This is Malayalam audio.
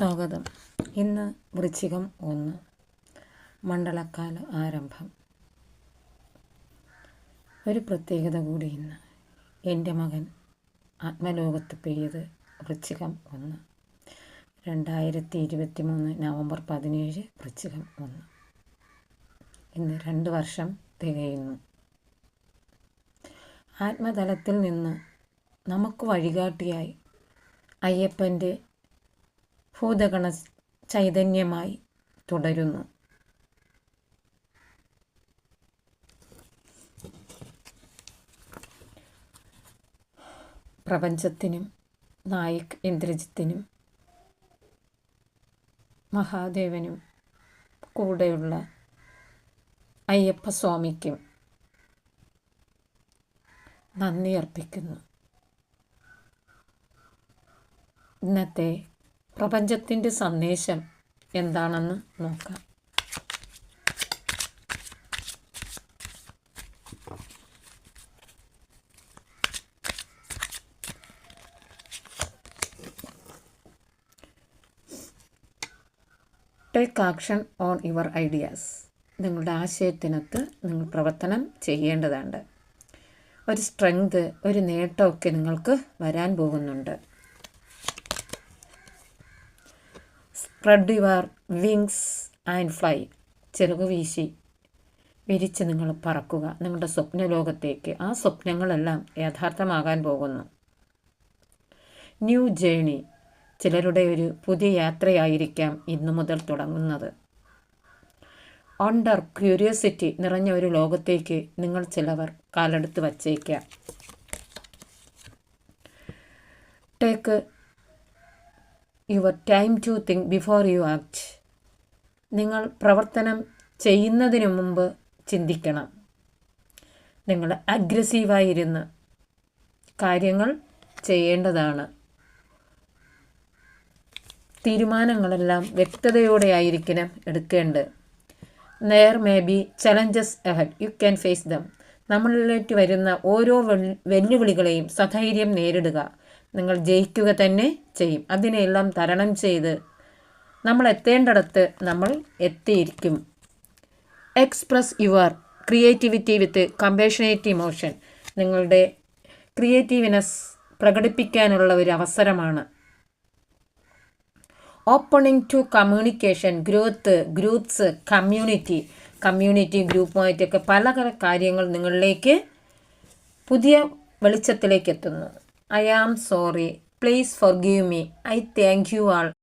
സ്വാഗതം. ഇന്ന് വൃശ്ചികം ഒന്ന്. മണ്ഡലക്കാല ആരംഭം. ഒരു പ്രത്യേകത കൂടി ഇന്ന്. എന്റെ മകൻ ആത്മലോകത്ത് പെയ്ത് വൃശ്ചികം ഒന്ന്. രണ്ടായിരത്തി ഇരുപത്തി മൂന്ന് നവംബർ പതിനേഴ് വൃശ്ചികം ഒന്ന്. ഇന്ന് രണ്ട് വർഷം തികയുന്നു. ആത്മതലത്തിൽ നിന്ന് നമുക്ക് വഴികാട്ടിയായി അയ്യപ്പന്റെ ഭൂതഗണ ചൈതന്യമായി തുടരുന്നു. പ്രപഞ്ചത്തിനും നായിക് ഇന്ദ്രജിത്തിനും മഹാദേവനും കൂടെയുള്ള അയ്യപ്പസ്വാമിക്കും നന്ദി അർപ്പിക്കുന്നു. ഇന്നത്തെ പ്രപഞ്ചത്തിന്റെ സന്ദേശം എന്താണെന്ന് നോക്കാം. Take action on your ideas നിങ്ങളുടെ ആശയത്തിനകത്ത് നിങ്ങൾ പ്രവർത്തനം ചെയ്യേണ്ടതുണ്ട്. ഒരു സ്ട്രെങ്ത് ഒരു നേട്ടമൊക്കെ നിങ്ങൾക്ക് വരാൻ പോകുന്നുണ്ട്. Spread your wings and fly ചിറക് വീശി വിരിച്ച് നിങ്ങൾ പറക്കുക. നിങ്ങളുടെ സ്വപ്ന ലോകത്തേക്ക് ആ സ്വപ്നങ്ങളെല്ലാം യഥാർത്ഥമാകാൻ പോകുന്നു. ന്യൂ ജേണി ചിലരുടെ ഒരു പുതിയ യാത്രയായിരിക്കാം ഇന്നു മുതൽ തുടങ്ങുന്നത്. ഓണ്ടർ ക്യൂരിയോസിറ്റി നിറഞ്ഞ ഒരു ലോകത്തേക്ക് നിങ്ങൾ ചിലവർ കാലെടുത്ത് വച്ചേക്കാം. Take your time to think before you act. നിങ്ങൾ പ്രവർത്തനം ചെയ്യുന്നതിന് മുമ്പ് ചിന്തിക്കണം. നിങ്ങൾ അഗ്രസീവായിരുന്ന് കാര്യങ്ങൾ ചെയ്യേണ്ടതാണ്. തീരുമാനങ്ങളെല്ലാം വ്യക്തതയോടെ ആയിരിക്കണം എടുക്കേണ്ടത്. Near may be challenges ahead you can face them നമ്മളിലേക്ക് വരുന്ന ഓരോ വെല്ലുവിളികളെയും സധൈര്യം നേരിടുക. നിങ്ങൾ ജയിക്കുക തന്നെ ചെയ്യും. അതിനെല്ലാം തരണം ചെയ്ത് നമ്മൾ എത്തേണ്ടിടത്ത് നമ്മൾ എത്തിയിരിക്കും. Express your creativity with compassionate emotion നിങ്ങളുടെ ക്രിയേറ്റീവ്നെസ് പ്രകടിപ്പിക്കാനുള്ള ഒരു അവസരമാണ്. Opening to communication growth groups community community ഗ്രൂപ്പുമായിട്ടൊക്കെ പല കാര്യങ്ങൾ നിങ്ങളിലേക്ക് പുതിയ വെളിച്ചത്തിലേക്ക് എത്തുന്നു. I am sorry. Please forgive me. I thank you all.